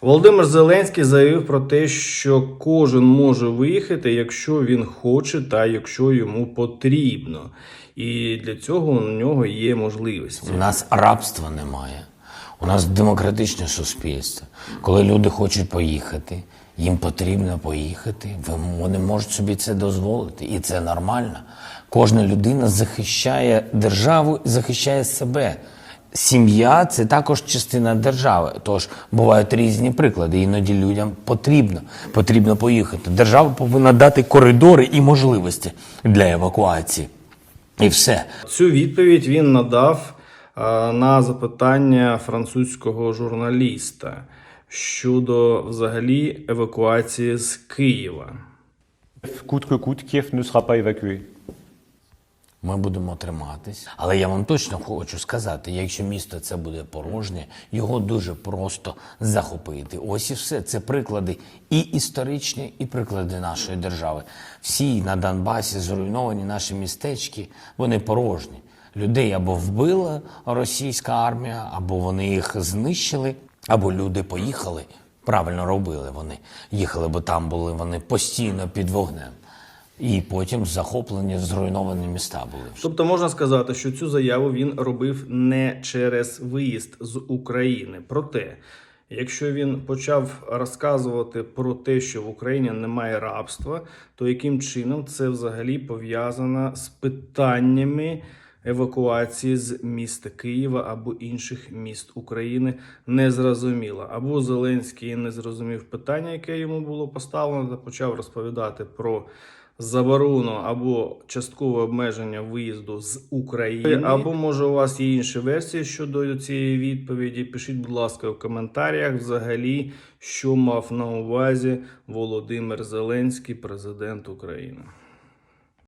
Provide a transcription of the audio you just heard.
Володимир Зеленський заявив про те, що кожен може виїхати, якщо він хоче та якщо йому потрібно. І для цього у нього є можливості. У нас рабства немає. У нас демократичне суспільство. Коли люди хочуть поїхати, їм потрібно поїхати. Вони можуть собі це дозволити, і це нормально. Кожна людина захищає державу і захищає себе. Сім'я це також частина держави. Тож бувають різні приклади. Іноді людям потрібно, потрібно поїхати. Держава повинна дати коридори і можливості для евакуації. І все. Цю відповідь він надав а, на запитання французького журналіста щодо взагалі евакуації з Києва. Que coûte, Kiev ne sera pas évacué. Ми будемо триматись. Але я вам точно хочу сказати: якщо місто це буде порожнє, його дуже просто захопити. Ось і все. Це приклади і історичні, і приклади нашої держави. Всі на Донбасі зруйновані наші містечки, вони порожні. Людей або вбила російська армія, або вони їх знищили, або люди поїхали. Правильно робили вони. Їхали, бо там були вони постійно під вогнем. І потім захоплені, зруйновані міста були. Тобто можна сказати, що цю заяву він робив не через виїзд з України. Проте, якщо він почав розказувати про те, що в Україні немає рабства, то яким чином це взагалі пов'язано з питаннями евакуації з міста Києва або інших міст України, не зрозуміло. Або Зеленський не зрозумів питання, яке йому було поставлено, та почав розповідати про заборону або часткове обмеження виїзду з України, або може у вас є інші версії щодо цієї відповіді. Пишіть, будь ласка, в коментарях взагалі, що мав на увазі Володимир Зеленський, президент України.